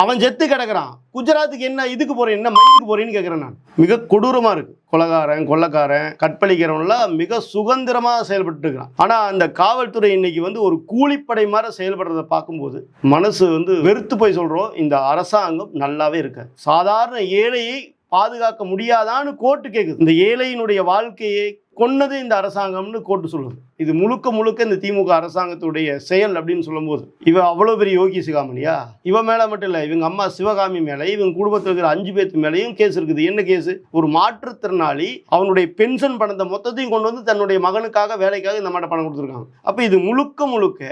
அவன் செத்து கிடக்குறான். குஜராத்துக்கு என்ன இதுக்கு போறேன் என்ன மயிலுக்கு போறேன்னு கேட்குறேன் நான். மிக கொடூரமா இருக்கு. கொலகாரன் கொள்ளக்காரன் கற்பழிக்கிறவன்லாம் மிக சுதந்திரமாக செயல்பட்டு இருக்கிறான். ஆனா அந்த காவல்துறை இன்னைக்கு வந்து ஒரு கூலிப்படை மாதிரி செயல்படுறத பார்க்கும்போது மனசு வந்து வெறுத்து போய் சொல்றோம் இந்த அரசாங்கம் நல்லாவே இருக்காது. சாதாரண ஏழையை பாதுகாக்க முடியாதான்னு கோர்ட்டு கேட்குது இந்த ஏழையினுடைய வாழ்க்கையை கொன்னது இந்த அரசாங்கம்னு கோர்ட்டு சொல்லுது. இது முழுக்க முழுக்க இந்த திமுக அரசாங்கத்துடைய செயல் அப்படின்னு சொல்லும்போது இவ அவ்வளோ பெரிய யோகி சிகாமணியா? இவ மேலே மட்டும் இல்லை இவங்க அம்மா சிவகாமி மேலே இவங்க குடும்பத்தில் இருக்கிற அஞ்சு பேர்த்து மேலேயும் கேஸ் இருக்குது. என்ன கேஸ் ஒரு மாற்றுத்திறனாளி அவனுடைய பென்ஷன் பணத்தை மொத்தத்தையும் கொண்டு வந்து தன்னுடைய மகனுக்காக வேலைக்காக இந்த மாதிரி பணம் கொடுத்துருக்காங்க. அப்போ இது முழுக்க முழுக்க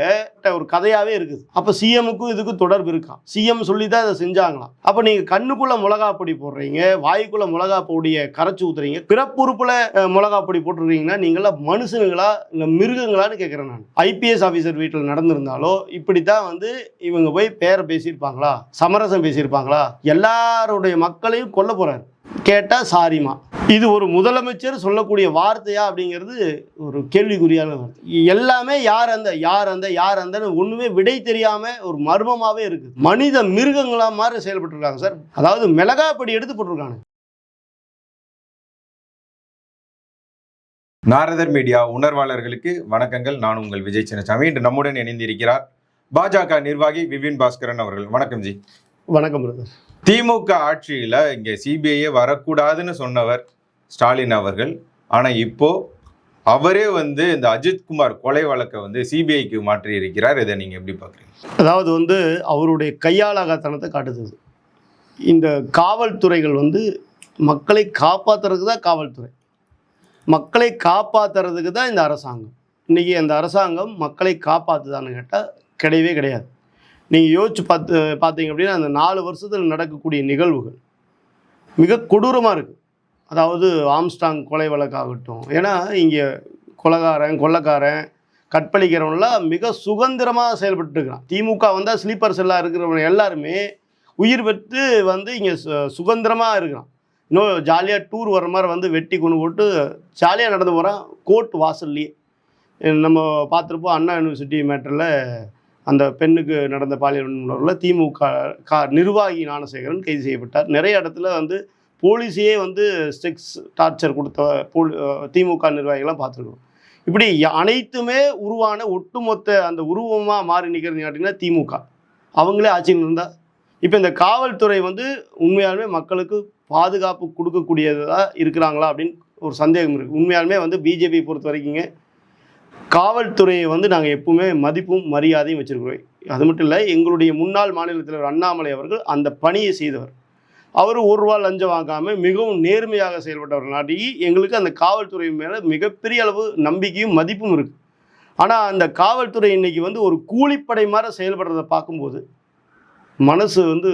ஒரு கதையாகவே இருக்குது. அப்போ சிஎமுக்கும் இதுக்கும் தொடர்பு இருக்கா? சிஎம் சொல்லி தான் இதை செஞ்சாங்களாம். அப்போ நீங்கள் கண்ணுக்குள்ள மிளகா பொடி போடுறீங்க வாய்க்குள்ள மிளகா பொடியை கரைச்சி ஊத்துறீங்க பிறப்புறுப்புல மிளகா பொடி போட்டுருக்கீங்கன்னா நீங்களா மனுஷனுங்களா? இல்லை மிருகங்களான்னு கேட்குறேன் நான். ஐபிஎஸ் ஆஃபீஸர் வீட்டில் நடந்திருந்தாலோ இப்படித்தான் வந்து இவங்க போய் பேரை பேசியிருப்பாங்களா? சமரசம் பேசியிருப்பாங்களா? எல்லாருடைய மக்களையும் கொல்ல போகிறார் கேட்டால் சாரிமா இது ஒரு முதலமைச்சர் சொல்லக்கூடிய வார்த்தையா அப்படிங்கிறது ஒரு கேள்விக்குறியான வார்த்தை எல்லாமே யார் அந்த யார் அந்த யார் அந்தன்னு ஒண்ணுமே விடை தெரியாம ஒரு மர்மமாவே இருக்கு. மனித மிருகங்களா மாதிரி செயல்பட்டு இருக்காங்க சார். அதாவது மிளகாப்படி எடுத்து போட்டிருக்காங்க. நாரதர் மீடியா உணர்வாளர்களுக்கு வணக்கங்கள். நான் உங்கள் விஜய் சின்னசாமி. இன்று நம்முடன் இணைந்திருக்கிறார் பாஜக நிர்வாகி விபின் பாஸ்கரன் அவர்கள். வணக்கம் ஜி. வணக்கம் பிரதர். திமுக ஆட்சியில இங்க சிபிஐயே வரக்கூடாதுன்னு சொன்னவர் ஸ்டாலின் அவர்கள். ஆனா இப்போ அவரே வந்து இந்த அஜித்குமார் கொலை வழக்கை வந்து சிபிஐக்கு மாற்றி இருக்கிறார். இதை நீங்க எப்படி பாக்குறீங்க அதாவது வந்து அவருடைய கையாளாகத்தனத்தை காட்டுது. இந்த காவல்துறைகள் வந்து மக்களை காப்பாத்துறதுக்கு தான் காவல்துறை. மக்களை காப்பாத்துறதுக்கு தான் இந்த அரசாங்கம். இன்றைக்கி அந்த அரசாங்கம் மக்களை காப்பாற்றுதான்னு கேட்டால் கிடையவே கிடையாது. நீங்கள் யோசிச்சு பார்த்து பார்த்தீங்க அப்படின்னா அந்த நாலு வருஷத்தில் நடக்கக்கூடிய நிகழ்வுகள் மிக கொடூரமாக இருக்குது அதாவது ஆம்ஸ்டாங் கொலை வழக்காகட்டும் ஏன்னா இங்கே கொலகாரன் கொள்ளக்காரன் கற்பழிக்கிறவன்லாம் மிக சுதந்திரமாக செயல்பட்டுருக்கிறான். திமுக வந்தால் ஸ்லீப்பர்ஸ் எல்லாம் இருக்கிறவங்க எல்லாருமே உயிர் பெற்று வந்து இங்கே சுதந்திரமாக இருக்கிறான். இன்னும் ஜாலியாக டூர் வர மாதிரி வந்து வெட்டி கொண்டு போட்டு ஜாலியாக நடந்து போகிறான் கோர்ட் வாசல்லையே நம்ம பார்த்துருப்போம் அண்ணா யூனிவர்சிட்டி மேட்டரில் அந்த பெண்ணுக்கு நடந்த பாலியல் வன்முறையில் திமுக கா நிர்வாகி ஞானசேகரன் கைது செய்யப்பட்டார். நிறைய இடத்துல வந்து போலீஸையே வந்து செக்ஸ் டார்ச்சர் கொடுத்த போலி திமுக நிர்வாகிகள்லாம் பார்த்துருக்கோம். இப்படி அனைத்துமே உருவான ஒட்டுமொத்த அந்த உருவமாக மாறி நிற்கிறது கேட்டிங்கன்னா திமுக. அவங்களே ஆட்சியில் இருந்தால் இப்போ இந்த காவல்துறை வந்து உண்மையாலுமே மக்களுக்கு பாதுகாப்பு கொடுக்கக்கூடியதாக இருக்கிறாங்களா அப்படின்னு ஒரு சந்தேகம் இருக்குது உண்மையாலுமே வந்து பிஜேபி பொறுத்த வரைக்குங்க காவல்துறையை வந்து நாங்கள் எப்பவுமே மதிப்பும் மரியாதையும் வச்சுருக்கிறோம். அது மட்டும் இல்லை எங்களுடைய முன்னாள் மாநில தலைவர் அண்ணாமலை அவர்கள் அந்த பணியை செய்தவர். அவர் ஒரு ரூபா லஞ்சம் வாங்காமல் மிகவும் நேர்மையாக செயல்பட்டவர். நாட்டி எங்களுக்கு அந்த காவல்துறை மேலே மிகப்பெரிய அளவு நம்பிக்கையும் மதிப்பும் இருக்குது ஆனால் அந்த காவல்துறை இன்னைக்கு வந்து ஒரு கூலிப்படை மாதிரி செயல்படுறதை பார்க்கும்போது மனசு வந்து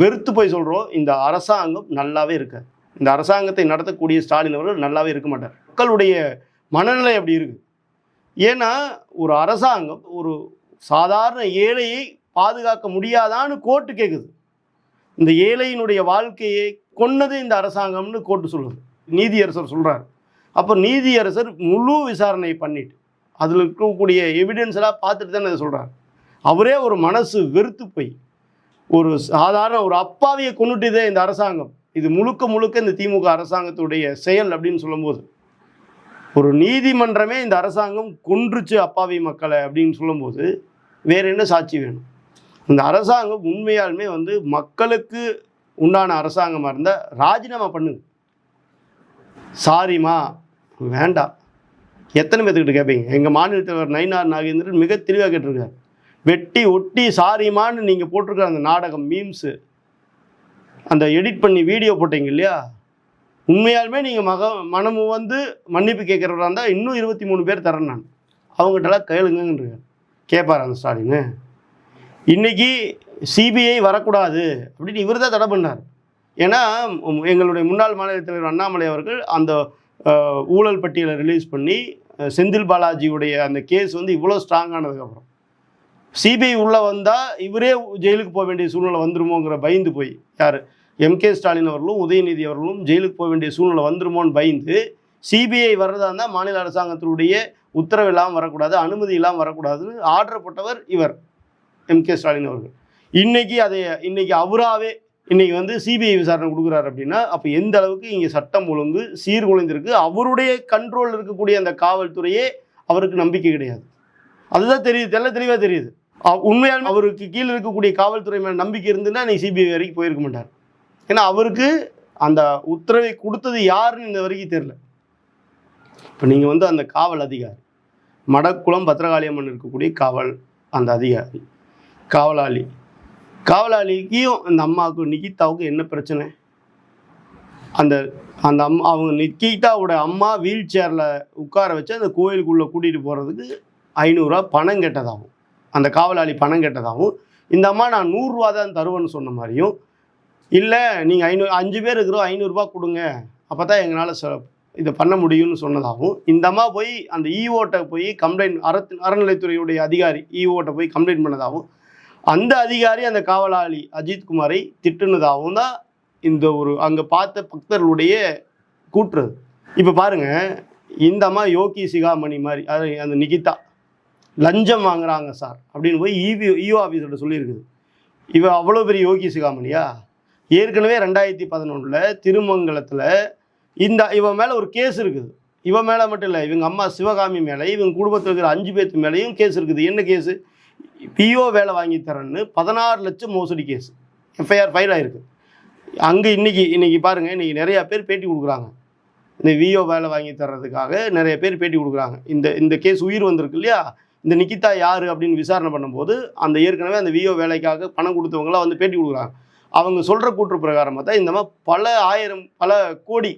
வெறுத்து போய் சொல்கிறோம் இந்த அரசாங்கம் நல்லாவே இருக்காது. இந்த அரசாங்கத்தை நடத்தக்கூடிய ஸ்டாலின் அவர்கள் நல்லாவே இருக்க மாட்டார். மக்களுடைய மனநிலை அப்படி இருக்குது. ஏன்னா ஒரு அரசாங்கம் ஒரு சாதாரண ஏழையை பாதுகாக்க முடியாதான்னு கோர்ட்டு கேட்குது இந்த ஏழையினுடைய வாழ்க்கையை கொன்னது இந்த அரசாங்கம்னு கோர்ட்டு சொல்லுது. நீதியரசர் சொல்கிறார் அப்போ நீதியரசர் முழு விசாரணை பண்ணிட்டு அதில் இருக்கக்கூடிய எவிடன்ஸ்லாம் பார்த்துட்டு தானே அதை சொல்கிறார் அவரே ஒரு மனசு வெறுத்து போய் ஒரு சாதாரண ஒரு அப்பாவியை கொண்டுட்டுதே இந்த அரசாங்கம். இது முழுக்க முழுக்க இந்த திமுக அரசாங்கத்துடைய செயல் அப்படின்னு சொல்லும்போது. ஒரு நீதிமன்றமே இந்த அரசாங்கம் கொன்றுச்சு அப்பாவி மக்களை அப்படின்னு சொல்லும்போது வேறு என்ன சாட்சி வேணும்? இந்த அரசாங்கம் உண்மையாலுமே வந்து மக்களுக்கு உண்டான அரசாங்கமாக இருந்தால் ராஜினாமா பண்ணுங்க. சாரிம்மா வேண்டாம். எத்தனை பேர்த்துக்கிட்ட கேட்பீங்க எங்கள் மாநில தலைவர் நயினார் நாகேந்திரன் மிக தெளிவாக கேட்டிருக்காரு. வெட்டி ஒட்டி சாரிமான்னு நீங்கள் போட்டிருக்கிற அந்த நாடகம் மீம்ஸு அந்த எடிட் பண்ணி வீடியோ போட்டீங்க இல்லையா? உண்மையாலுமே நீங்கள் மக மனமு வந்து மன்னிப்பு கேட்குறவரா இருந்தால் இன்னும் இருபத்தி மூணு பேர் தரேன் நான். அவங்ககிட்டலாம் கேளுங்கன்றிருக்காரு கேட்பார் அந்த ஸ்டாலின். இன்னைக்கு சிபிஐ வரக்கூடாது அப்படின்னு இவர் தான் தடை பண்ணார். ஏன்னா எங்களுடைய முன்னாள் மாநில தலைவர் அண்ணாமலை அவர்கள் அந்த ஊழல் பட்டியலை ரிலீஸ் பண்ணி செந்தில் பாலாஜியுடைய அந்த கேஸ் வந்து இவ்வளோ ஸ்ட்ராங்கானதுக்கப்புறம் சிபிஐ உள்ளே வந்தால் இவரே ஜெயிலுக்கு போக வேண்டிய சூழ்நிலை வந்துருமோங்கிற பயந்து போய். யார்? எம்கே ஸ்டாலின் அவர்களும் உதயநிதி அவர்களும் ஜெயிலுக்கு போக வேண்டிய சூழ்நிலை வந்துருமோன்னு பயந்து சிபிஐ வர்றதா இருந்தால் மாநில அரசாங்கத்தினுடைய உத்தரவு இல்லாமல் வரக்கூடாது அனுமதி இல்லாமல் வரக்கூடாதுன்னு ஆர்டர் போட்டவர் இவர் எம்கே ஸ்டாலின் அவர்கள். இன்னைக்கு அதை இன்னைக்கு அவராகவே இன்னைக்கு வந்து சிபிஐ விசாரணை கொடுக்குறாரு அப்படின்னா அப்போ எந்த அளவுக்கு இங்கே சட்டம் ஒழுங்கு சீர்குலைந்திருக்கு? அவருடைய கண்ட்ரோல் இருக்கக்கூடிய அந்த காவல்துறையே அவருக்கு நம்பிக்கை கிடையாது. அதுதான் தெரியுது தெல்ல தெளிவாக தெரியுது. அவ- உண்மையாலுமே அவருக்கு கீழே இருக்கக்கூடிய காவல்துறை மேலே நம்பிக்கை இருந்துன்னா நீ சிபிஐ வரைக்கும் போயிருக்க மாட்டார். ஏன்னா அவருக்கு அந்த உத்தரவை கொடுத்தது யாருன்னு இந்த வரைக்கும் தெரில இப்போ நீங்கள் வந்து அந்த காவல் அதிகாரி மடக்குளம் பத்திரகாளியம்மன் இருக்கக்கூடிய காவல் அந்த அதிகாரி காவலாளி காவலாளிக்கும் அந்த அம்மாவுக்கும் நிகிதாவுக்கும் என்ன பிரச்சனை? அந்த அந்த அம்மா அவங்க நிக்கிதாவோட அம்மா வீல் சேரில் உட்கார வச்சு அந்த கோயிலுக்குள்ளே கூட்டிகிட்டு போகிறதுக்கு ஐநூறுரூவா பணம் கேட்டதாகும். அந்த காவலாளி பணம் கேட்டதாகவும் இந்த அம்மா நான் நூறுரூவா தான் தருவேன்னு சொன்ன மாதிரியும் இல்லை நீங்கள் ஐநூறு அஞ்சு பேர் இருக்கிறோம் ஐநூறுரூவா கொடுங்க. அப்போ தான் எங்களால் ச இதை பண்ண முடியும்னு சொன்னதாகவும் இந்த அம்மா போய் அந்த இஓட்டை போய் கம்ப்ளைண்ட் அறத் அறநிலைத்துறையுடைய அதிகாரி இஓட்டை போய் கம்ப்ளைண்ட் பண்ணதாகவும் அந்த அதிகாரி அந்த காவலாளி அஜித் குமாரை திட்டுனதாகவும் தான் இந்த ஒரு அங்கே பார்த்த பக்தர்களுடைய கூற்று. இப்போ பாருங்கள் இந்த அம்மா யோகி சிகாமணி மாதிரி அது அந்த நிகிதா லஞ்சம் வாங்குறாங்க சார் அப்படின்னு போய் இவி இஓ ஆஃபீஸர்கிட்ட சொல்லியிருக்குது. இவ அவ்வளோ பெரிய யோகி சிகாமணியா? ஏற்கனவே ரெண்டாயிரத்தி பதினொன்றில் திருமங்கலத்தில் இந்த இவன் மேலே ஒரு கேஸ் இருக்குது. இவன் மேலே மட்டும் இல்லை இவங்க அம்மா சிவகாமி மேலே இவங்க குடும்பத்தில் இருக்கிற அஞ்சு பேர்த்து மேலேயும் கேஸ் இருக்குது. என்ன கேஸு பிஓ வேலை வாங்கி தரேன்னு பதினாறு லட்சம் மோசடி கேஸ் எஃப்ஐஆர் ஃபைல் ஆகிருக்கு அங்கே இன்னைக்கு இன்றைக்கி பாருங்கள் இன்றைக்கி நிறையா பேர் பேட்டி கொடுக்குறாங்க. இந்த விஓ வேலை வாங்கி தர்றதுக்காக நிறைய பேர் பேட்டி கொடுக்குறாங்க. இந்த இந்த கேஸ் உயிர் வந்திருக்கு இல்லையா? இந்த நிக்கிதா யார் அப்படின்னு விசாரணை பண்ணும்போது அந்த ஏற்கனவே அந்த விஓ வேலைக்காக பணம் கொடுத்தவங்களாம் வந்து பேட்டி கொடுக்குறாங்க. அவங்க சொல்கிற கூற்று பிரகாரம் பார்த்தா இந்த மாதிரி பல ஆயிரம் பல கோடி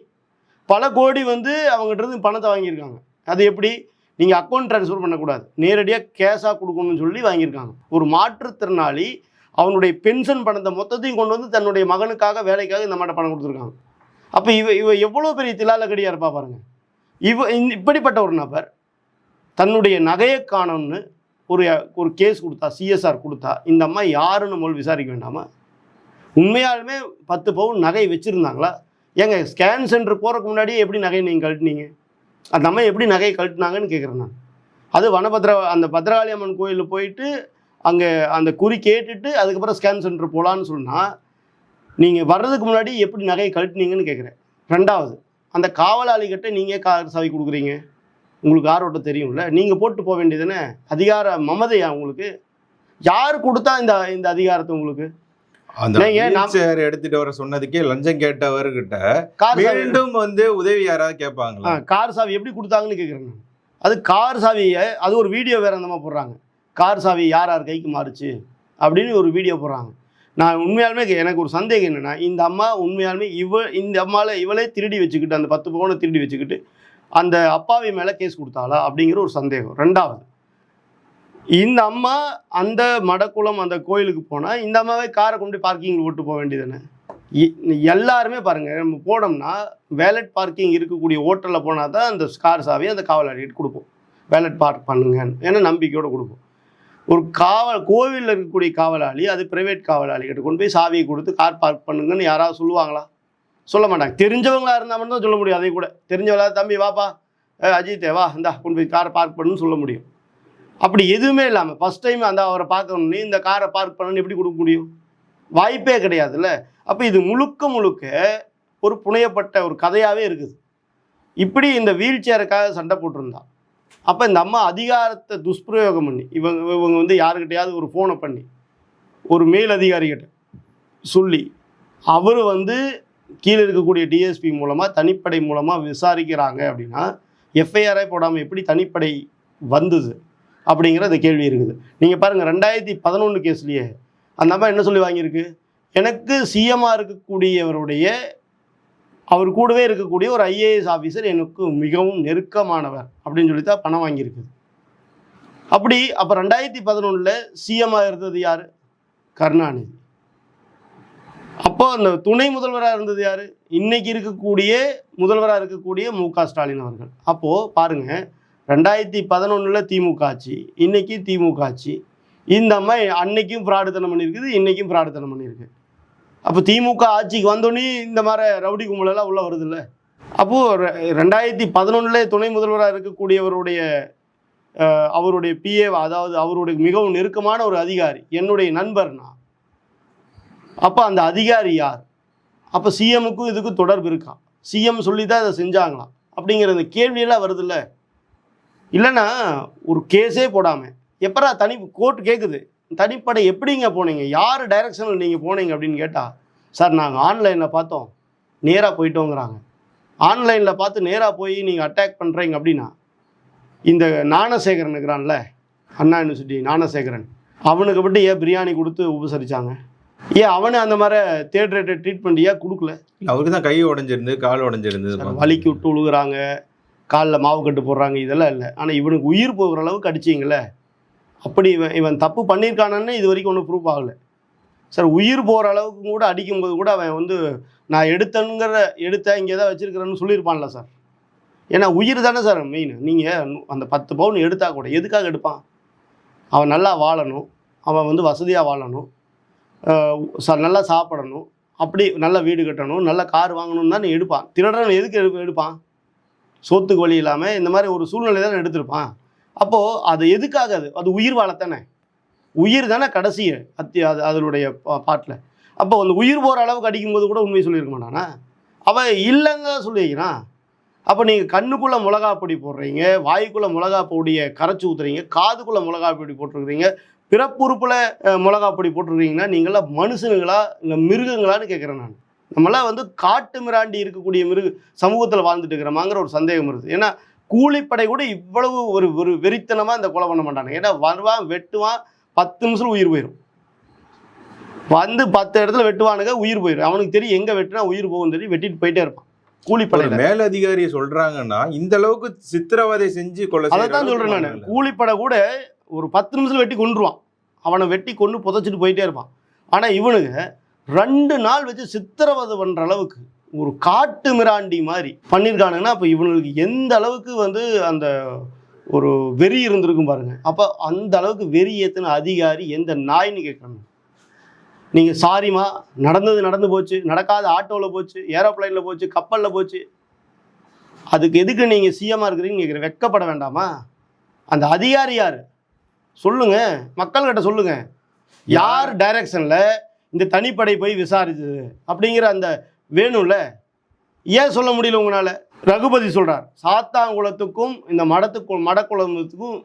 பல கோடி வந்து அவங்ககிட்ட இருந்து பணத்தை வாங்கியிருக்காங்க. அது எப்படி? நீங்கள் அக்கௌண்ட் ட்ரான்ஸ்ஃபர் பண்ணக்கூடாது. நேரடியாக கேஷாக கொடுக்கணும்னு சொல்லி வாங்கியிருக்காங்க. ஒரு மாற்றுத்திறனாளி அவனுடைய பென்ஷன் பணத்தை மொத்தத்தையும் கொண்டு வந்து தன்னுடைய மகனுக்காக வேலைக்காக இந்த மாதிரி பணம் கொடுத்துருக்காங்க. அப்போ இவ இவ எவ்வளோ பெரிய திலாலகடியாக இருப்பா பாருங்கள் இவ இப்படிப்பட்ட ஒரு நபர் தன்னுடைய நகையை காணோம்னு ஒரு ஒரு கேஸ் கொடுத்தா சிஎஸ்ஆர் கொடுத்தா இந்த அம்மா யாருன்னு முதல் விசாரிக்க வேண்டாமா? உண்மையாலுமே பத்து பவுன் நகை வச்சுருந்தாங்களா? ஏங்க ஸ்கேன் சென்டர் போகிறதுக்கு முன்னாடியே எப்படி நகையை நீங்கள் கழட்டினீங்க? அந்த அம்மா எப்படி நகையை கழட்டினாங்கன்னு கேட்குறேன் நான். அது வனபத்ர அந்த பத்ரகாளி அம்மன் கோயிலில் போயிட்டு அங்கே அந்த குறி கேட்டுட்டு அதுக்கப்புறம் ஸ்கேன் சென்டர் போகலான்னு சொன்னால் நீங்கள் வர்றதுக்கு முன்னாடி எப்படி நகையை கழட்டினீங்கன்னு கேட்குறேன் ரெண்டாவது அந்த காவலாளிகிட்ட நீங்கள் கார் சவி கொடுக்குறீங்க? உங்களுக்கு கார் ஓட்ட தெரியும்ல. நீங்கள் போட்டு போக வேண்டியதுதானே அதிகார மமதையா உங்களுக்கு? யார் கொடுத்தா இந்த இந்த அதிகாரத்தை உங்களுக்கு? wheelchair எடுத்துட்டு வர சொன்னதுக்கே லஞ்சம் கேட்டவர்கிட்ட மீண்டும் வந்து உதவி யாராவது கேட்பாங்களா? கார் சாவி எப்படி கொடுத்தாங்கன்னு கேட்குறேன் நான். அது கார் சாவியை அது ஒரு வீடியோ வேற அந்த மாதிரி போடுறாங்க. கார் சாவி யார் யார் கைக்கு மாறுச்சு? அப்படின்னு ஒரு வீடியோ போடுறாங்க. நான் உண்மையாலுமே எனக்கு ஒரு சந்தேகம் என்னென்னா இந்த அம்மா உண்மையாலுமே இவ இந்த அம்மாவில் இவளே திருடி வச்சுக்கிட்டு அந்த பத்து பவுனை திருடி வச்சுக்கிட்டு அந்த அப்பாவி மேலே கேஸ் கொடுத்தாளா அப்படிங்கிற ஒரு சந்தேகம். ரெண்டாவது இந்த அம்மா அந்த மடக்குளம் அந்த கோயிலுக்கு போனால் இந்த அம்மாவே காரை கொண்டு போய் பார்க்கிங்கில் விட்டு போக வேண்டியதுன்னு எல்லாருமே பாருங்கள் நம்ம போனோம்னா வேலட் பார்க்கிங் இருக்கக்கூடிய ஹோட்டலில் போனால் தான் அந்த கார் சாவியை அந்த காவலாளிகிட்ட கொடுப்போம். வேலட் பார்க் பண்ணுங்க ஏன்னா நம்பிக்கையோடு கொடுப்போம். ஒரு காவல் கோவிலில் இருக்கக்கூடிய காவலாளி அது பிரைவேட் காவலாளி கிட்ட கொண்டு போய் சாவியை கொடுத்து கார் பார்க் பண்ணுங்கன்னு யாராவது சொல்லுவாங்களா? சொல்ல மாட்டாங்க. தெரிஞ்சவங்களா இருந்தால் மட்டும் தான் சொல்ல முடியும் அதை கூட. தெரிஞ்சவங்களா தம்பி வாப்பா ஏ அஜித்தே வா இந்தா கொண்டு போய் காரை பார்க் பண்ணுன்னு சொல்ல முடியும். அப்படி எதுவுமே இல்லாமல் ஃபஸ்ட் டைம் அந்த அவரை பார்க்கணுன்னு இந்த காரை பார்க் பண்ணணும்னு எப்படி கொடுக்க முடியும்? வாய்ப்பே கிடையாதுல்ல. அப்போ இது முழுக்க முழுக்க ஒரு புனையப்பட்ட ஒரு கதையாகவே இருக்குது. இப்படி இந்த வீல் சேருக்காக சண்டை போட்டிருந்தான். அப்போ இந்த அம்மா அதிகாரத்தை துஷ்பிரயோகம் பண்ணி இவங்க இவங்க வந்து யாருக்கிட்டையாவது ஒரு ஃபோனை பண்ணி ஒரு மேல் அதிகாரிகிட்ட சொல்லி அவர் வந்து கீழே இருக்கக்கூடிய டிஎஸ்பி மூலமாக தனிப்படை மூலமாக விசாரிக்கிறாங்க அப்படின்னா எஃப்ஐஆரே போடாமல் எப்படி தனிப்படை வந்தது அப்படிங்கிற அந்த கேள்வி இருக்குது. நீங்கள் பாருங்கள் ரெண்டாயிரத்தி பதினொன்று கேஸ்லேயே அந்த அம்மா என்ன சொல்லி வாங்கியிருக்கு? எனக்கு சிஎம்மாக இருக்கக்கூடியவருடைய அவர் கூடவே இருக்கக்கூடிய ஒரு ஐஏஎஸ் ஆஃபீஸர் எனக்கு மிகவும் நெருக்கமானவர் அப்படின்னு சொல்லி தான் பணம் வாங்கியிருக்குது அப்படி அப்போ ரெண்டாயிரத்தி பதினொன்றில் சிஎம்மாக இருந்தது யார்? கருணாநிதி. அப்போ அந்த துணை முதல்வராக இருந்தது யார்? இன்னைக்கு இருக்கக்கூடிய முதல்வராக இருக்கக்கூடிய மு க ஸ்டாலின் அவர்கள். அப்போது பாருங்கள் ரெண்டாயிரத்தி பதினொன்றில் திமுக ஆட்சி இன்னைக்கு திமுக ஆட்சி இந்த அம்மா அன்னைக்கும் ஃப்ராடுத்தனம் பண்ணியிருக்குது இன்றைக்கும் ஃப்ராடுத்தனம் பண்ணியிருக்கு. அப்போ திமுக ஆட்சிக்கு வந்தோடனே இந்த மாதிரி ரவுடி கும்பலெல்லாம் உள்ளே வருதில்ல. அப்போது ரெண்டாயிரத்தி பதினொன்றில் துணை முதல்வராக இருக்கக்கூடியவருடைய அவருடைய பிஏ அதாவது அவருடைய மிகவும் நெருக்கமான ஒரு அதிகாரி என்னுடைய நண்பர்னா அப்போ அந்த அதிகாரி யார்? அப்போ சிஎம்முக்கும் இதுக்கும் தொடர்பு இருக்கான் சிஎம் சொல்லி தான் இதை செஞ்சாங்களாம் அப்படிங்கிற இந்த கேள்வியெல்லாம் வருதுல்ல. இல்லைன்னா ஒரு கேஸே போடாமல் எப்பரா தனி கோர்ட் கேட்குது தனிப்படை எப்படிங்க போனீங்க? யார் டைரக்ஷனில் நீங்கள் போனீங்க அப்படின்னு கேட்டால் சார் நாங்கள் ஆன்லைனில் பார்த்தோம். நேராக போயிட்டோங்கிறாங்க. ஆன்லைனில் பார்த்து நேராக போய் நீங்கள் அட்டாக் பண்ணுறீங்க அப்படின்னா இந்த ஞானசேகரன் இருக்கிறான்ல அண்ணா யூனிவர்சிட்டி ஞானசேகரன் அவனுக்கு மட்டும் ஏன் பிரியாணி கொடுத்து உபசரித்தாங்க ஏன் அவனு அந்த மாதிரி தேர்ட் ரேட்டட் ட்ரீட்மெண்ட் ஏன் கொடுக்கல. அவருக்கு தான் கை உடைஞ்சிருந்து கால் உடைஞ்சிருந்தது வலிக்கு விட்டு உழுகுறாங்க. காலில் மாவு கட்டு போடுறாங்க இதெல்லாம் இல்லை. ஆனால் இவனுக்கு உயிர் போகிற அளவுக்கு அடிச்சிங்களே அப்படி இவன் இவன் தப்பு பண்ணியிருக்கானன்னு இது வரைக்கும் ஒன்றும் ப்ரூஃப் ஆகலை. சார் உயிர் போகிற அளவுக்கு கூட அடிக்கும்போது கூட அவன் வந்து நான் எடுத்தேங்கிற எடுத்தேன் இங்கே தான் வச்சிருக்கிறேன்னு சொல்லியிருப்பான்ல சார். ஏன்னா உயிர் தானே சார் மெயின் நீங்கள் அந்த பத்து பவுன் எடுத்தால் கூட எதுக்காக எடுப்பான்? அவன் நல்லா வாழணும். அவன் வந்து வசதியாக வாழணும். நல்லா சாப்பிடணும். அப்படி நல்ல வீடு கட்டணும். நல்ல கார் வாங்கணும்னு தான் எடுப்பான். திருடன் எதுக்கு எடு எடுப்பான்? சோத்துக்கு வழி இல்லாமல் இந்த மாதிரி ஒரு சூழ்நிலை தான் எடுத்திருப்பான். அப்போது அது எதுக்காக அது? அது உயிர் வாழத்தானே? உயிர் தானே கடைசி அத்தி அது அதனுடைய பாட்டில். அப்போ அந்த உயிர் போகிற அளவுக்கு அடிக்கும்போது கூட உண்மையை சொல்லியிருக்க மாட்டானா? அவன் இல்லைங்க சொல்லியிருக்கிறான். அப்போ நீங்கள் கண்ணுக்குள்ளே மிளகா பொடி போடுறீங்க வாய்க்குள்ளே மிளகா பொடியை கரைச்சி ஊற்றுறீங்க காதுக்குள்ளே மிளகா பொடி போட்டிருக்கிறீங்க பிறப்புறுப்பில் மிளகா பொடி போட்டிருக்கீங்கன்னா நீங்களாம் மனுஷனுங்களா இல்லை மிருகங்களான்னு கேட்குறேன் நான். நம்மளாம் வந்து காட்டு மிராண்டி இருக்கக்கூடிய மிருக சமூகத்தில் வாழ்ந்துட்டு இருக்கிறோமாங்கிற ஒரு சந்தேகம் வருது. ஏன்னா கூலிப்படை கூட இவ்வளவு ஒரு ஒரு வெறித்தனமாக இந்த கொலை பண்ண மாட்டாங்க ஏன்னா வருவான் வெட்டுவான் பத்து நிமிஷம் உயிர் போயிடும் வந்து பத்து இடத்துல வெட்டுவானுங்க உயிர் போயிடும் அவனுக்கு தெரியும் எங்கே வெட்டினா உயிர் போகும் தெரியும் வெட்டிட்டு போயிட்டே இருப்பான். ஒரு கூலிப்படையில் மேலதிகாரி சொல்றாங்கன்னா இந்த அளவுக்கு சித்திரவதை செஞ்சு கொலை தான் அளவுக்கு நான். கூலிப்படை கூட ஒரு பத்து நிமிஷத்தில் வெட்டி கொண்டுருவான் அவனை வெட்டி கொண்டு புதைச்சிட்டு போயிட்டே இருப்பான். ஆனால் இவனுங்க ரெண்டு நாள் வச்சு சித்திரவதை பண்ணுற அளவுக்கு ஒரு காட்டு மிராண்டி மாதிரி பண்ணியிருக்கானுங்கன்னா அப்போ இவனுக்கு எந்த அளவுக்கு வந்து அந்த ஒரு வெறி இருந்திருக்கும் பாருங்க. அப்போ அந்த அளவுக்கு வெறி ஏற்றின அதிகாரி எந்த நாயின்னு கேட்கணும் நீங்கள் சாரிம்மா நடந்தது நடந்து போச்சு நடக்காத ஆட்டோவில் போச்சு ஏரோப்ளைனில் போச்சு கப்பலில் போச்சு. அதுக்கு எதுக்கு நீங்கள் சிஎம்மாக இருக்கிறீங்கன்னு கேட்குறேன் வெட்கப்பட வேண்டாமா? அந்த அதிகாரி யார்? சொல்லுங்க மக்கள்கிட்ட சொல்லுங்க. யார் டைரக்ஷனில் இந்த தனிப்படை போய் விசாரிச்சது அப்படிங்கிற அந்த வேணும்ல? ஏன் சொல்ல முடியல உங்களால்? ரகுபதி சொல்றார் சாத்தாங்குளத்துக்கும் இந்த மடத்துக்கு மடக்குளத்துக்கும்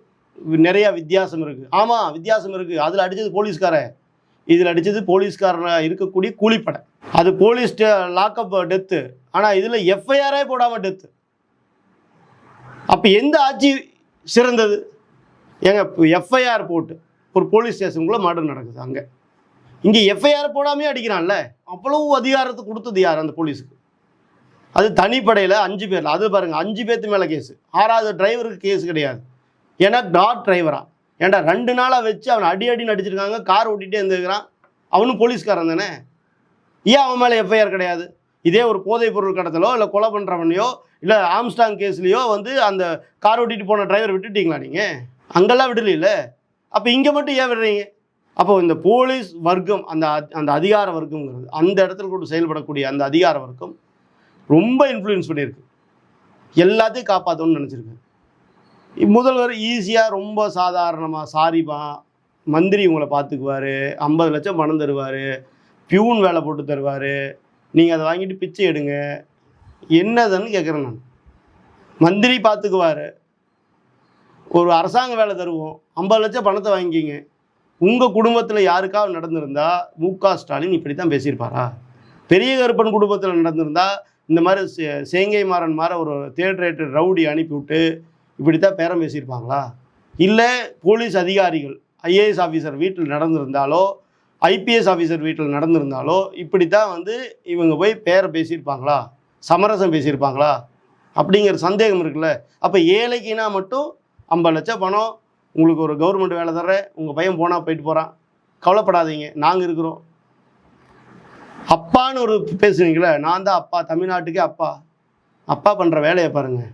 நிறைய வித்தியாசம் இருக்குது ஆமாம் வித்தியாசம் இருக்குது அதில் அடித்தது போலீஸ்காரன். இதில் அடித்தது போலீஸ்காரனாக இருக்கக்கூடிய கூலிப்படை. அது போலீஸ் லாக்அப் டெத்து. ஆனால் இதில் எஃப்ஐஆரே போடாமல் டெத்து. அப்போ எந்த ஆட்சி சிறந்தது? ஏங்க எஃப்ஐஆர் போட்டு ஒரு போலீஸ் ஸ்டேஷனுக்குள்ளே மர்டர் நடக்குது அங்கே. இங்கே எஃப்ஐஆர் போடாமே அடிக்கிறான்ல. அவ்வளவு அதிகாரத்தை கொடுத்தது யார் அந்த போலீஸுக்கு அது தனிப்படையில் அஞ்சு பேர் அது பாருங்கள் அஞ்சு பேர்த்து மேலே கேஸு ஆறாவது டிரைவருக்கு கேஸ் கிடையாது. ஏன்னா டாட் டிரைவரா ஏன்டா ரெண்டு நாளாக வச்சு அவனை அடி அடின்னு அடிச்சிருக்காங்க கார் ஓட்டிகிட்டே இருந்துருக்கிறான் அவனும் போலீஸ்காரன் தானே? ஏன் அவன் மேலே எஃப்ஐஆர் கிடையாது? இதே ஒரு போதைப் பொருள் கடத்தலோ இல்லை கொலை பண்ணுறவனையோ இல்லை ஆம்ஸ்டாங் கேஸ்லேயோ வந்து அந்த கார் ஓட்டிட்டு போன டிரைவர் விட்டுட்டீங்களா நீங்கள் அங்கெல்லாம் விடலையில அப்போ இங்கே மட்டும் ஏன் விடுறீங்க? அப்போ இந்த போலீஸ் வர்க்கம் அந்த அ- அந்த அதிகார வர்க்கம்ங்கிறது அந்த இடத்துல கூட செயல்படக்கூடிய அந்த அதிகார வர்க்கம் ரொம்ப இன்ஃப்ளூயன்ஸ் பண்ணியிருக்கு. எல்லாத்தையும் காப்பாற்றணும்னு நினச்சிருக்கு முதல்வர் ஈஸியாக ரொம்ப சாதாரணமாக சாரிப்பா மந்திரி உங்களை பார்த்துக்குவார் ஐம்பது லட்சம் பணம் தருவார் பியூன் வேலை போட்டு தருவார் நீங்கள் அதை வாங்கிட்டு பிச்சை எடுங்க என்னதுன்னு கேட்குறேன் நான். மந்திரி பார்த்துக்குவார் ஒரு அரசாங்க வேலை தருவோம். ஐம்பது லட்சம் பணத்தை வாங்கிக்கிங்க. உங்கள் குடும்பத்தில் யாருக்காவது நடந்திருந்தா மு க ஸ்டாலின் இப்படி தான் பேசியிருப்பாரா? பெரிய கருப்பன் குடும்பத்தில் நடந்திருந்தா இந்த மாதிரி சே- சேங்கை மாறன் மாதிரி ஒரு தேர்ட் ரேட்டட் ரவுடி அனுப்பிவிட்டு இப்படி தான் பேரம் பேசியிருப்பாங்களா? இல்லை போலீஸ் அதிகாரிகள் ஐஏஎஸ் ஆஃபீஸர் வீட்டில் நடந்திருந்தாலோ ஐபிஎஸ் ஆஃபீஸர் வீட்டில் நடந்திருந்தாலோ இப்படி தான் வந்து இவங்க போய் பேரை பேசியிருப்பாங்களா? சமரசம் பேசியிருப்பாங்களா? அப்படிங்கிற சந்தேகம் இருக்குல்ல. அப்போ ஏழைக்குனா மட்டும் ஐம்பது லட்சம் பணம் உங்களுக்கு ஒரு கவர்மெண்ட் வேலை தர்றேன் உங்கள் பையன் போனால் போயிட்டு போகிறான் கவலைப்படாதீங்க நாங்கள் இருக்கிறோம். அப்பான்னு ஒரு பேசுவீங்களே நான் தான் அப்பா தமிழ்நாட்டுக்கே அப்பா. அப்பா பண்ணுற வேலையை பாருங்கள்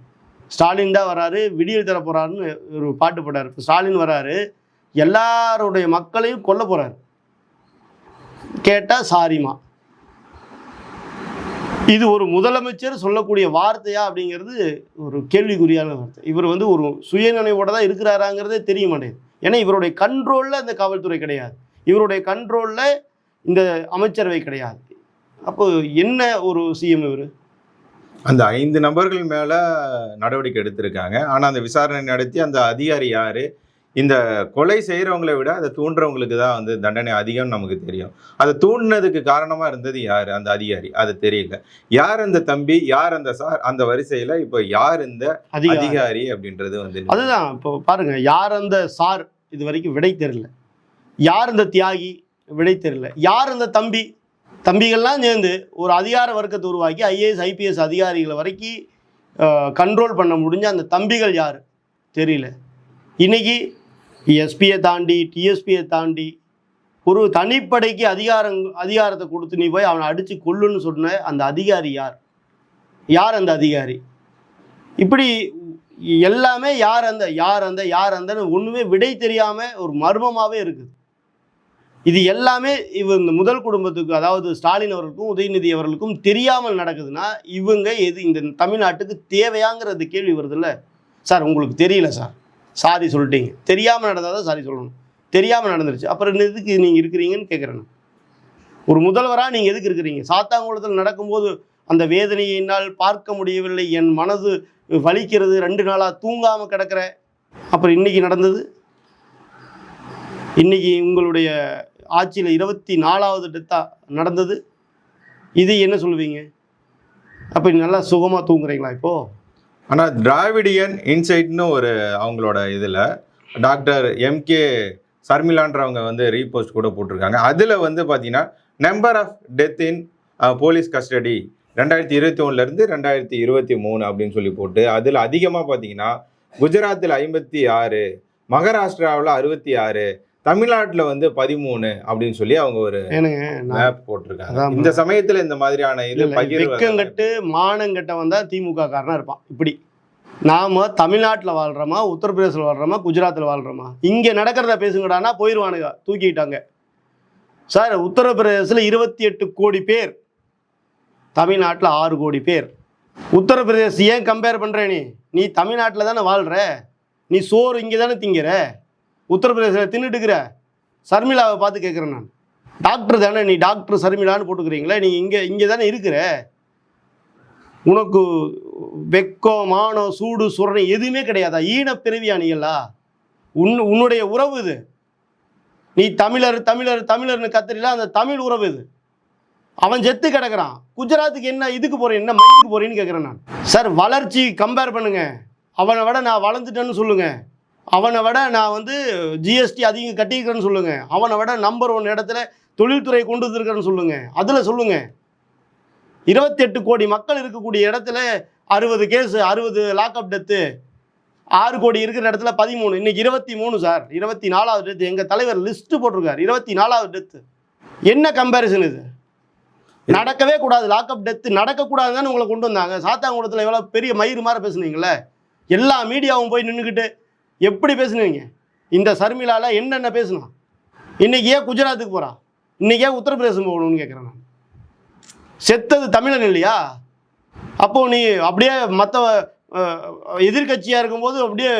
ஸ்டாலின் தான் வராரு விடியல் தர போகிறாருன்னு ஒரு பாட்டு போட்டார். இப்போ ஸ்டாலின் வராரு எல்லாருடைய மக்களையும் கொல்ல போகிறாரு கேட்டால் சாரிமா இது ஒரு முதலமைச்சர் சொல்லக்கூடிய வார்த்தையா அப்படிங்கிறது ஒரு கேள்விக்குறியான வார்த்தை. இவர் வந்து ஒரு சுயநினைவோட தான் இருக்கிறாராங்கிறதே தெரிய மாட்டேங்குது. ஏன்னா இவருடைய கண்ட்ரோலில் அந்த காவல்துறை கிடையாது. இவருடைய கண்ட்ரோலில் இந்த அமைச்சரவை கிடையாது. அப்போ என்ன ஒரு சிஎம் இவர்? அந்த ஐந்து நபர்கள் மேலே நடவடிக்கை எடுத்திருக்காங்க. ஆனால் அந்த விசாரணை நடத்தி அந்த அதிகாரி யார்? இந்த கொலை செய்யறவங்களை விட அதை தூண்டுறவங்களுக்கு தான் வந்து தண்டனை அதிகம் நமக்கு தெரியும். அதை தூண்டினதுக்கு காரணமா இருந்தது யாரு? அந்த அதிகாரி. அது தெரியல. யார் அந்த தம்பி? யார் அந்த சார்? அந்த வரிசையில இப்போ யார் இந்த அதிகாரி. அதிகாரி அப்படின்றது வந்து அதுதான். இப்போ பாருங்க. யார் அந்த சார்? இது வரைக்கும் விடை தெரியல. யார் இந்த தியாகி? விடை தெரியல. யார் அந்த தம்பி? தம்பிகள்லாம் சேர்ந்து ஒரு அதிகார வர்க்கத்தை உருவாக்கி ஐஏஎஸ் ஐபிஎஸ் அதிகாரிகளை வரைக்கும் கண்ட்ரோல் பண்ண முடிஞ்ச அந்த தம்பிகள் யார்? தெரியல. இன்னைக்கு எஸ்பியை தாண்டி டிஎஸ்பியை தாண்டி ஒரு தனிப்படைக்கு அதிகாரம் அதிகாரத்தை கொடுத்து நீ போய் அவனை அடித்து கொல்லுன்னு சொன்ன அந்த அதிகாரி யார்? யார் அந்த அதிகாரி? இப்படி எல்லாமே யார் அந்த யார் அந்த யார் அந்தன்னு ஒன்றுமே விடை தெரியாமல் ஒரு மர்மமாகவே இருக்குது. இது எல்லாமே இவ இந்த முதல் குடும்பத்துக்கு அதாவது ஸ்டாலின் அவர்களுக்கும் உதயநிதி அவர்களுக்கும் தெரியாமல் நடக்குதுன்னா இவங்க எது இந்த தமிழ்நாட்டுக்கு தேவையாங்கிறது கேள்வி வருதுல்ல? சார் உங்களுக்கு தெரியல சார். சாரி சொல்லிட்டீங்க. தெரியாமல் நடந்தால் தான் சாரி சொல்லணும். தெரியாமல் நடந்துருச்சு. அப்புறம் எதுக்கு நீங்கள் இருக்கிறீங்கன்னு கேட்குறேன் ஒரு முதல்வராக நீங்கள் எதுக்கு இருக்கிறீங்க? சாத்தாங்குளத்தில் நடக்கும்போது அந்த வேதனையை என்னால் பார்க்க முடியவில்லை. என் மனது வலிக்கிறது. ரெண்டு நாளாக தூங்காமல் கிடக்கிற. அப்புறம் இன்னைக்கு நடந்தது? இன்னைக்கு உங்களுடைய ஆட்சியில் இருபத்தி நாலாவது டெத்தாக நடந்தது? இது என்ன சொல்லுவீங்க? அப்போ நல்லா சுகமாக தூங்குறீங்களா இப்போது ஆனால் திராவிடியன் இன்சைட்னு ஒரு அவங்களோட இதில் டாக்டர் எம்கே சர்மிலான்றவங்க வந்து ரீபோஸ்ட் கூட போட்டிருக்காங்க. அதில் வந்து பார்த்தீங்கன்னா number of death in police custody ரெண்டாயிரத்தி இருபத்தி ஒன்றுலேருந்து ரெண்டாயிரத்தி இருபத்தி மூணு அப்படின்னு சொல்லி போட்டு அதில் அதிகமாக பார்த்தீங்கன்னா குஜராத்தில் ஐம்பத்தி ஆறு மகாராஷ்டிராவில் அறுபத்தி ஆறு தமிழ்நாட்டுல வந்து பதிமூணு அப்படின்னு சொல்லி அவங்க ஒரு மேப் போட்டிருக்காங்க. இந்த சமயத்துல இந்த மாதிரியான இது வெக்கங்கட்டு மானங்கட்ட வந்தால் திமுக காரனா இருப்பான். இப்படி. நாம தமிழ்நாட்டில் வாழ்கிறோமா உத்தரப்பிரதேசில் வாழ்கிறோமா குஜராத்தில் வாழ்கிறோமா இங்கே நடக்கிறத பேசுங்கடானா போயிடுவானுங்க தூக்கிட்டாங்க. சார் உத்தரப்பிரதேசத்தில் இருபத்தி எட்டு கோடி பேர். தமிழ்நாட்டில் ஆறு கோடி பேர். உத்தரப்பிரதேச ஏன் கம்பேர் பண்ணுற நீ? நீ தமிழ்நாட்டில் தானே வாழ்கிற நீ சோறு இங்கே தானே திங்கிற. உத்தரப்பிரதேசத்தில் தின்னுட்டுக்கிற சர்மிளாவை பார்த்து கேட்குறேன் நான். டாக்டர் தானே நீ டாக்டர் சர்மிளான்னு போட்டுக்கிறீங்களே நீ இங்கே இங்கே தானே இருக்கிற? உனக்கு வெக்கம் மானம் சூடு சுரணை எதுவுமே கிடையாதா? ஈனப்பிறவியா நீங்களா உன் உன்னுடைய உறவு இது. நீ தமிழர் தமிழர் தமிழர்னு கத்திரில அந்த தமிழ் உறவு இது. அவன் செத்து கிடக்குறான். குஜராத்துக்கு என்ன இதுக்கு போறேன் என்ன மயிலுக்கு போறேன்னு கேட்குறேன் நான். சார் வளர்ச்சி கம்பேர் பண்ணுங்க. அவனை விட நான் வளர்ந்துட்டேன்னு சொல்லுங்கள் அவனை விட நான் வந்து ஜிஎஸ்டி அதிகம் கட்டியிருக்கிறேன்னு சொல்லுங்கள் அவனை விட நம்பர் ஒன் இடத்துல தொழில்துறை கொண்டு வந்திருக்கிறேன்னு சொல்லுங்கள் அதில் சொல்லுங்கள் இருபத்தெட்டு கோடி மக்கள் இருக்கக்கூடிய இடத்துல அறுபது கேஸு அறுபது லாக்அப் டெத்து ஆறு கோடி இருக்கிற இடத்துல பதிமூணு. இன்னைக்கு இருபத்தி மூணு சார். இருபத்தி நாலாவது டெத்து எங்கள் தலைவர் லிஸ்ட்டு போட்டிருக்காரு. இருபத்தி நாலாவது டெத்து என்ன கம்பேரிசன் இது? நடக்கவே கூடாது. லாக்அப் டெத்து நடக்கக்கூடாதுன்னு உங்களை கொண்டு வந்தாங்க. சாத்தாங்குளத்தில் எவ்வளோ பெரிய மயிறு மாதிரி பேசுனீங்களே எல்லா மீடியாவும் போய் நின்றுக்கிட்டு எப்படி பேசுனீங்க? இந்த சர்மிளால என்னென்ன பேசுனான் இன்றைக்கி ஏன் குஜராத்துக்கு போகிறான் இன்றைக்கி ஏன் உத்தரப்பிரதேசம் போகணும்னு கேட்குறேன் நான். செத்தது தமிழன் இல்லையா? அப்போ நீ அப்படியே மற்ற எதிர்கட்சியாக இருக்கும்போது அப்படியே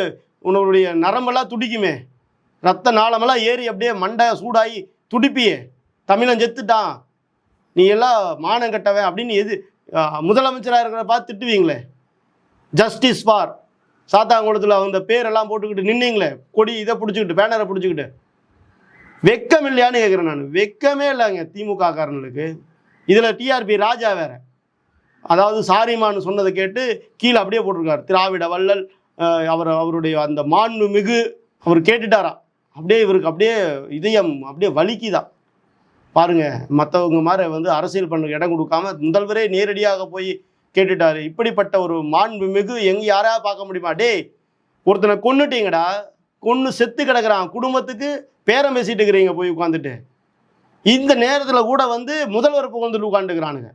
உன்னுடைய நரம்பெல்லாம் துடிக்குமே. ரத்த நாளமெல்லாம் ஏறி அப்படியே மண்டை சூடாகி துடிப்பியே. தமிழன் செத்துட்டான். நீ எல்லாம் மானம் கட்டவன் அப்படின்னு எது முதலமைச்சராக இருக்கிற பார்த்து திட்டுவீங்களே. ஜஸ்டிஸ் ஃபார் சாத்தாங்குளத்தில் அந்த பேரெல்லாம் போட்டுக்கிட்டு நின்னீங்களே கொடி இதை பிடிச்சிக்கிட்டு பேனரை பிடிச்சிக்கிட்டு. வெக்கம் இல்லையான்னு கேட்குறேன் நான். வெக்கமே இல்லைங்க திமுக காரங்களுக்கு. இதில் டிஆர்பி ராஜா வேற. அதாவது சாரிமான்னு சொன்னதை கேட்டு கீழே அப்படியே போட்டிருக்காரு. திராவிட வள்ளல் அவர் அவருடைய அந்த மாண்பு மிகு அவர் கேட்டுட்டாரா. அப்படியே இவருக்கு அப்படியே இதயம் அப்படியே வலிக்குதான் பாருங்க மற்றவங்க மாதிரி வந்து அரசியல் பண்ணுறதுக்கு இடம் கொடுக்காம முதல்வரே நேரடியாக போய் கேட்டுட்டாரு. இப்படிப்பட்ட ஒரு மாண்பு மிகு எங்க யாராவது பார்க்க முடியுமா? டே ஒருத்தனை கொன்னுட்டீங்கடா. கொன்று செத்து கிடக்குறான். குடும்பத்துக்கு பேரம் பேசிட்டு இருக்கிறீங்க போய் உட்காந்துட்டு இந்த நேரத்தில் கூட வந்து முதல்வர் புகழ்ந்துட்டு உட்காந்துக்கிறானுங்க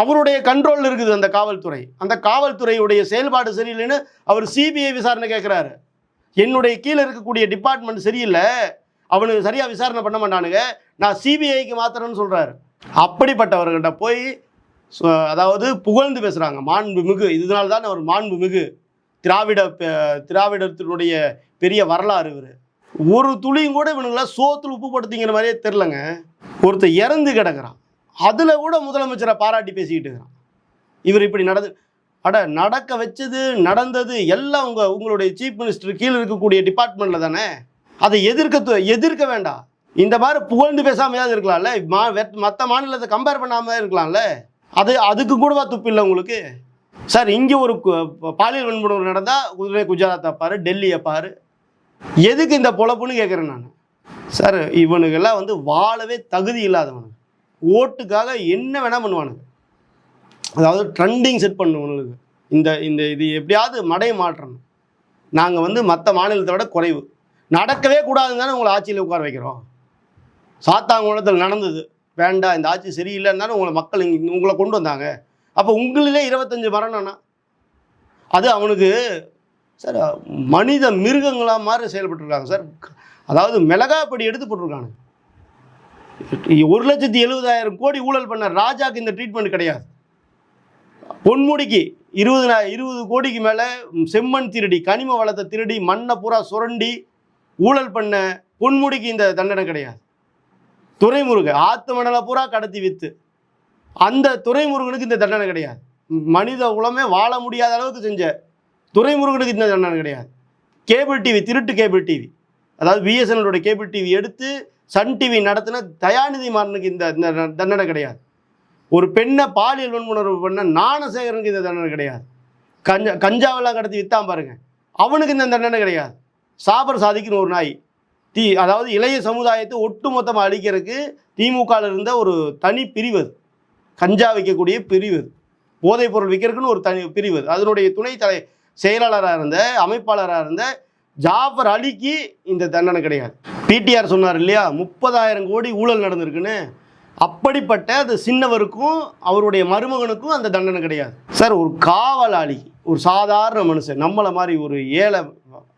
அவருடைய கண்ட்ரோல் இருக்குது அந்த காவல்துறை. அந்த காவல்துறையுடைய செயல்பாடு சரியில்லைன்னு அவர் சிபிஐ விசாரணை கேட்குறாரு என்னுடைய கீழே இருக்கக்கூடிய டிபார்ட்மெண்ட் சரியில்லை. அவனுக்கு சரியாக விசாரணை பண்ண மாட்டானுங்க. நான் சிபிஐக்கு மாத்திரன்னு சொல்கிறாரு அப்படிப்பட்டவர்கிட்ட போய் அதாவது புகழ்ந்து பேசுகிறாங்க மாண்பு மிகு இதனால தான் அவர் மாண்பு மிகு திராவிட திராவிடத்தினுடைய பெரிய வரலாறு இவர். ஒரு துளியும் கூட இவனுங்களாம் சோத்தில் உப்பு படுத்திங்கிற மாதிரியே தெரிலங்க ஒருத்தர் இறந்து கிடக்குறான். அதில் கூட முதலமைச்சரை பாராட்டி பேசிக்கிட்டு இருக்கிறான். இவர் இப்படி நடந்து அட நடக்க வச்சது நடந்தது எல்லாம் உங்கள் உங்களுடைய சீஃப் மினிஸ்டர் கீழே இருக்கக்கூடிய டிபார்ட்மெண்ட்டில் தானே? அதை எதிர்க்க எதிர்க்க வேண்டாம். இந்த மாதிரி புகழ்ந்து பேசாமையாவது இருக்கலாம்ல. மா மற்ற மாநிலத்தை கம்பேர் பண்ணாமல் இருக்கலாம்ல. அது அதுக்கு கூடவா துப்பு இல்லை உங்களுக்கு? சார் இங்கே ஒரு பாலியல் வன்முறை நடந்தால் குதிரை குஜராத்தை பாரு டெல்லியை பாரு எதுக்கு இந்த பொழப்புன்னு கேட்குறேன் நான். சார் இவனுக்கெல்லாம் வந்து வாழவே தகுதி இல்லாதவனுங்க. ஓட்டுக்காக என்ன வேணால் பண்ணுவானுங்க. அதாவது ட்ரெண்டிங் செட் பண்ணுவனுக்கு இந்த இந்த இது எப்படியாவது மடை மாற்றணும். நாங்கள் வந்து மற்ற மாநிலத்தை விட குறைவு. நடக்கவே கூடாதுன்னு தானே உங்களை ஆட்சியில் உட்கார வைக்கிறோம். சாத்தாங்குளத்தில் நடந்தது. வேண்டாம் இந்த ஆட்சி சரியில்லைன்னாலும் உங்களை மக்கள் இங்கே உங்களை கொண்டு வந்தாங்க. அப்போ உங்களிலே இருபத்தஞ்சி மரணம்னா அது அவனுக்கு சார் மனித மிருகங்களாக மாதிரி செயல்பட்டுருக்காங்க சார். அதாவது மிளகாப்படி எடுத்து போட்டிருக்கானுங்க. ஒரு லட்சத்தி எழுபதாயிரம் கோடி ஊழல் பண்ண ராஜாக்கு இந்த ட்ரீட்மெண்ட் கிடையாது. பொன்முடிக்கு இருபது இருபது கோடிக்கு மேலே செம்மண் திருடி கனிம வளத்தை திருடி மண்ணை பூரா சுரண்டி ஊழல் பண்ண பொன்முடிக்கு இந்த தண்டனை கிடையாது. துறைமுருகன் ஆத்து மணலை பூரா கடத்தி வித்து. அந்த துரைமுருகனுக்கு இந்த தண்டனை கிடையாது. மனித உலமே வாழ முடியாத அளவுக்கு செஞ்ச துறைமுருகனுக்கு இந்த தண்டனை கிடையாது. கேபிள் டிவி திருட்டு கேபிள் டிவி. அதாவது பிஎஸ்என்எலோட கேபிள் டிவி எடுத்து சன் டிவி நடத்தின தயாநிதி மாறனுக்கு இந்த இந்த தண்டனை கிடையாது. ஒரு பெண்ணை பாலியல் வன்முணர்வு பண்ண ஞானசேகரனுக்கு இந்த தண்டனை கிடையாது. கஞ்சா கஞ்சாவெல்லாம் கடத்தி வித்தான் பாருங்க. அவனுக்கு இந்த தண்டனை கிடையாது. சாபர் சாதிக்குன்னு ஒரு நாய் தீ அதாவது இளைய சமுதாயத்தை ஒட்டுமொத்தமாக அழிக்கிறதுக்கு திமுகவில் இருந்த ஒரு தனி பிரிவு அது. கஞ்சா விற்கக்கூடிய பிரிவு அது. போதைப் பொருள் விற்கிறதுக்குன்னு ஒரு தனி பிரிவு அது. அதனுடைய துணை தலை செயலாளராக இருந்த அமைப்பாளராக இருந்த ஜாஃபர் அலிக்கு இந்த தண்டனை கிடையாது. பிடிஆர் சொன்னார் இல்லையா முப்பதாயிரம் கோடி ஊழல் நடந்திருக்குன்னு. அப்படிப்பட்ட அது சின்னவருக்கும் அவருடைய மருமகனுக்கும் அந்த தண்டனை கிடையாது. சார் ஒரு காவலாளி ஒரு சாதாரண மனுஷன் நம்மளை மாதிரி ஒரு ஏழை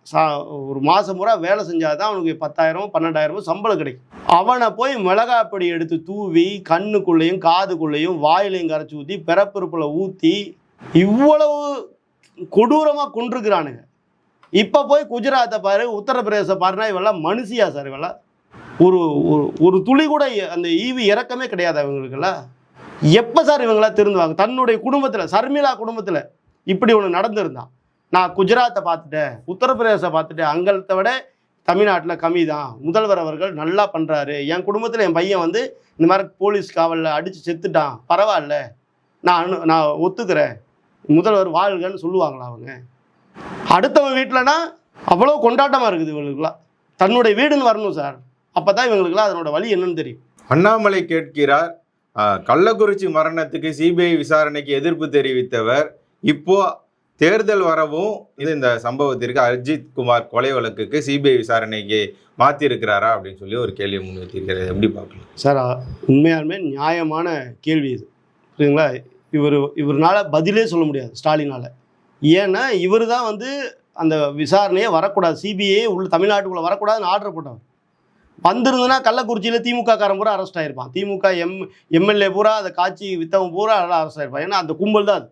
சா ஒரு மாதம் பூரா வேலை செஞ்சால் தான் அவனுக்கு பத்தாயிரம் பன்னெண்டாயிரம் சம்பளம் கிடைக்கும். அவனை போய் மிளகாப்பொடி எடுத்து தூவி கண்ணுக்குள்ளேயும் காதுக்குள்ளேயும் வாயிலையும் கரைச்சி ஊற்றி பிறப்பிறப்பில் ஊற்றி இவ்வளவு கொடூரமாக கொண்டிருக்கிறானுங்க இப்போ போய் குஜராத்தை பாரு உத்தரப்பிரதேச பாருன்னா இவெல்லாம் மனுஷியா சார் இவெல்லாம்? ஒரு ஒரு ஒரு துளி கூட அந்த ஈவி இறக்கமே கிடையாது அவங்களுக்குல்ல எப்போ சார் இவங்களாம் திருந்துவாங்க? தன்னுடைய குடும்பத்தில் சர்மிளா குடும்பத்தில் இப்படி ஒன்று நடந்திருந்தான் நான் குஜராத்தை பார்த்துட்டேன் உத்தரப்பிரதேச பார்த்துட்டேன். அங்கத்தை விட தமிழ்நாட்டில் கம்மி தான் முதல்வர் அவர்கள் நல்லா பண்ணுறாரு என் குடும்பத்தில் என் பையன் வந்து இந்த மாதிரி போலீஸ் காவலில் அடித்து செத்துட்டான். பரவாயில்ல. நான் அனு நான் ஒத்துக்கிறேன். முதல்வர் வாழ்கன்னு சொல்லுவாங்களா அவங்க? அடுத்தவன் வீட்டிலனா அவ்வளோ கொண்டாட்டமாக இருக்குது இவங்களுக்குலாம் தன்னுடைய வீடுன்னு வரணும் சார். அப்போ தான் இவங்களுக்குலாம் அதனோட வழி என்னன்னு தெரியும். அண்ணாமலை கேட்கிறார் கள்ளக்குறிச்சி மரணத்துக்கு சிபிஐ விசாரணைக்கு எதிர்ப்பு தெரிவித்தவர் இப்போ தேர்தல் வரவும் இது இந்த சம்பவத்திற்கு அர்ஜித் குமார் கொலை வழக்குக்கு சிபிஐ விசாரணைக்கு மாற்றியிருக்கிறாரா அப்படின்னு சொல்லி ஒரு கேள்வி முன்வைத்திருக்கிறது. எப்படி பார்க்கலாம்? சார் உண்மையாலுமே நியாயமான கேள்வி இது. புரியுதுங்களா? இவர் இவர்னால் பதிலே சொல்ல முடியாது ஸ்டாலினால். ஏன்னா இவர் தான் வந்து அந்த விசாரணையே வரக்கூடாது. சிபிஐ உள்ள தமிழ்நாட்டுக்குள்ளே வரக்கூடாதுன்னு ஆர்டர் போட்டவர். வந்திருந்ததுன்னா கள்ளக்குறிச்சியில் திமுக காரன் பூரா அரெஸ்ட் ஆகிருப்பான் திமுக எம் எம்எல்ஏ பூரா அதை காட்சி வித்தவன் பூரா அதெல்லாம் அரெஸ்ட் ஆகிருப்பான் ஏன்னா அந்த கும்பல் தான் அது.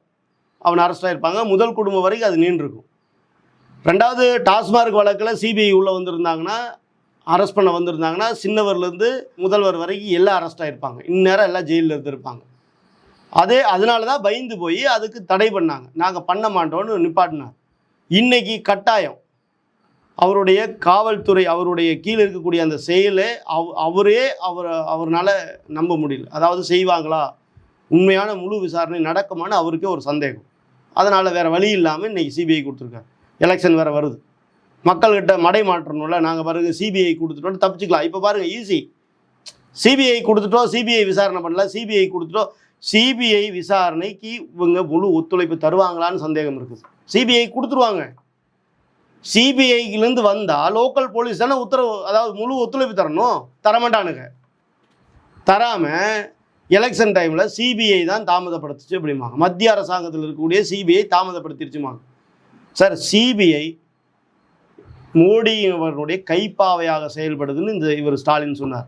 அவன் அரெஸ்ட் ஆகிருப்பாங்க முதல் குடும்பம் வரைக்கும் அது நீண்டிருக்கும். ரெண்டாவது டாஸ்மார்க் வழக்கில் சிபிஐ உள்ளே வந்திருந்தாங்கன்னா அரெஸ்ட் பண்ண வந்திருந்தாங்கன்னா சின்னவர்லேருந்து முதல்வர் வரைக்கும் எல்லாம் அரெஸ்ட் ஆகிருப்பாங்க இந்நேரம் எல்லாம் ஜெயிலில் இருந்திருப்பாங்க. அதே அதனால தான் பயந்து போய் அதுக்கு தடை பண்ணாங்க. நாங்கள் பண்ண மாட்டோம்னு நிப்பாட்டினார் இன்னைக்கு கட்டாயம். அவருடைய காவல்துறை அவருடைய கீழே இருக்கக்கூடிய அந்த செயலை அவ் அவரே அவர் அவர்னால நம்ப முடியல. அதாவது செய்வாங்களா? உண்மையான முழு விசாரணை நடக்குமான்னு அவருக்கே ஒரு சந்தேகம். அதனால் வேறு வழி இல்லாமல் இன்றைக்கி சிபிஐ கொடுத்துருக்காரு எலெக்ஷன் வேறு வருது. மக்கள்கிட்ட மடை மாற்றணும்ல நாங்கள் பாருங்க சிபிஐ கொடுத்துட்டோம் தப்பிச்சுக்கலாம். இப்போ பாருங்க ஈஸி சிபிஐ கொடுத்துட்டோம் சிபிஐ விசாரணை பண்ணல சிபிஐ கொடுத்துட்டோம். சிபிஐ விசாரணைக்கு இவங்க முழு ஒத்துழைப்பு தருவாங்களான்னு சந்தேகம் இருக்குது சிபிஐ கொடுத்துருவாங்க. சிபிஐலேருந்து வந்தால் லோக்கல் போலீஸ் தானே உத்தரவு அதாவது முழு ஒத்துழைப்பு தரணும்? தரமாட்டானுங்க. தராமல் எலெக்ஷன் டைமில் சிபிஐ தான் தாமதப்படுத்துச்சு அப்படிம்பாங்க. மத்திய அரசாங்கத்தில் இருக்கக்கூடிய சிபிஐ தாமதப்படுத்திடுச்சுமாங்க சார் சிபிஐ மோடி அவர்களுடைய கைப்பாவையாக செயல்படுதுன்னு இந்த இவர் ஸ்டாலின் சொன்னார்.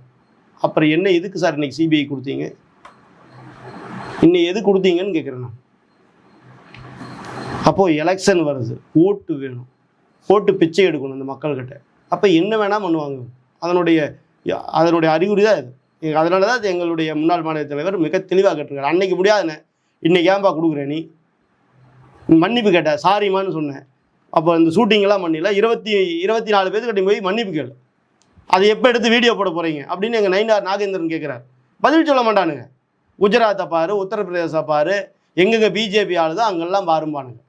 அப்புறம் என்ன எதுக்கு சார் இன்னைக்கு சிபிஐ கொடுத்தீங்க? இன்னைக்கு எது கொடுத்தீங்கன்னு கேட்குறேன் நான். அப்போது எலெக்ஷன் வருது. ஓட்டு வேணும். ஓட்டு பிச்சை எடுக்கணும் இந்த மக்கள்கிட்ட. அப்போ என்ன வேணால் பண்ணுவாங்க. அதனுடைய அதனுடைய அறிகுறி தான் இது. அதனால தான் எங்களுடைய முன்னாள் மாநில தலைவர் மிக தெளிவாக கேட்டிருக்காரு. அன்னைக்கு முடியாதுண்ணே இன்னைக்கு ஏன்பா கொடுக்குறேன் நீ? மன்னிப்பு கேட்ட. சாரிம்மான்னு சொன்னேன். அப்போ இந்த ஷூட்டிங்லாம் பண்ணல. இருபத்தி இருபத்தி நாலு பேர்த்துக்கிட்ட போய் மன்னிப்பு கேளு. அதை எப்போ எடுத்து வீடியோ போட போகிறீங்க அப்படின்னு எங்கள் நயினார் நாகேந்திரன் கேட்குறாரு பதில் சொல்ல மாட்டானுங்க. குஜராத்தை பாரு உத்தரப்பிரதேச பாரு எங்கெங்கே பிஜேபி ஆளுதோ அங்கெல்லாம் பாரும்பானுங்க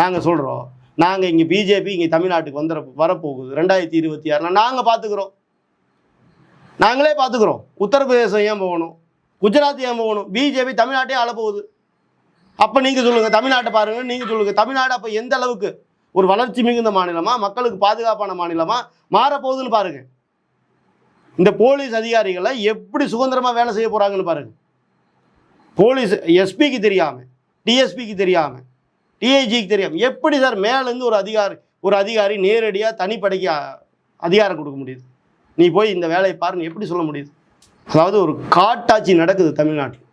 நாங்கள் சொல்கிறோம் நாங்கள் இங்கே பிஜேபி இங்கே தமிழ்நாட்டுக்கு வந்துட வரப்போகுது. ரெண்டாயிரத்தி இருபத்தி ஆறில் நாங்கள் பார்த்துக்குறோம் நாங்களே பார்த்துக்குறோம். உத்தரப்பிரதேசம் ஏன் போகணும்? குஜராத் ஏன் போகணும்? பிஜேபி தமிழ்நாட்டே அழப்போகுது அப்போ நீங்கள் சொல்லுங்கள் தமிழ்நாட்டை பாருங்கள் நீங்கள் சொல்லுங்கள் தமிழ்நாடு அப்போ எந்த அளவுக்கு ஒரு வளர்ச்சி மிகுந்த மாநிலமாக மக்களுக்கு பாதுகாப்பான மாநிலமாக மாறப்போகுதுன்னு பாருங்கள் இந்த போலீஸ் அதிகாரிகளை எப்படி சுதந்திரமாக வேலை செய்ய போகிறாங்கன்னு பாருங்கள் போலீஸ் எஸ்பிக்கு தெரியாமல் டிஎஸ்பிக்கு தெரியாமல் டிஐஜிக்கு தெரியாமல் எப்படி சார் மேலேருந்து ஒரு அதிகாரி ஒரு அதிகாரி நேரடியாக தனிப்படைக்கு அதிகாரம் கொடுக்க முடியுது? நீ போய் இந்த வேலையை பாருன்னு எப்படி சொல்ல முடியுது? அதாவது ஒரு காட்டாட்சி நடக்குது தமிழ்நாட்டில்.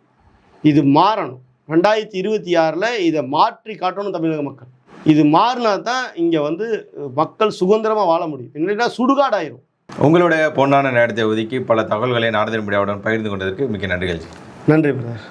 இது மாறணும். ரெண்டாயிரத்தி இருபத்தி ஆறில் இதை மாற்றி காட்டணும் தமிழக மக்கள். இது மாறினா தான் இங்கே வந்து மக்கள் சுதந்திரமாக வாழ முடியும். இல்லைன்னா சுடுகாடாயிரும். உங்களுடைய பொன்னான நேரத்தை ஒதுக்கி பல தகவல்களை நாரதன் மீடியாவுடன் பகிர்ந்து கொண்டதற்கு மிக்க நன்றிகள். நன்றி பிரதர்.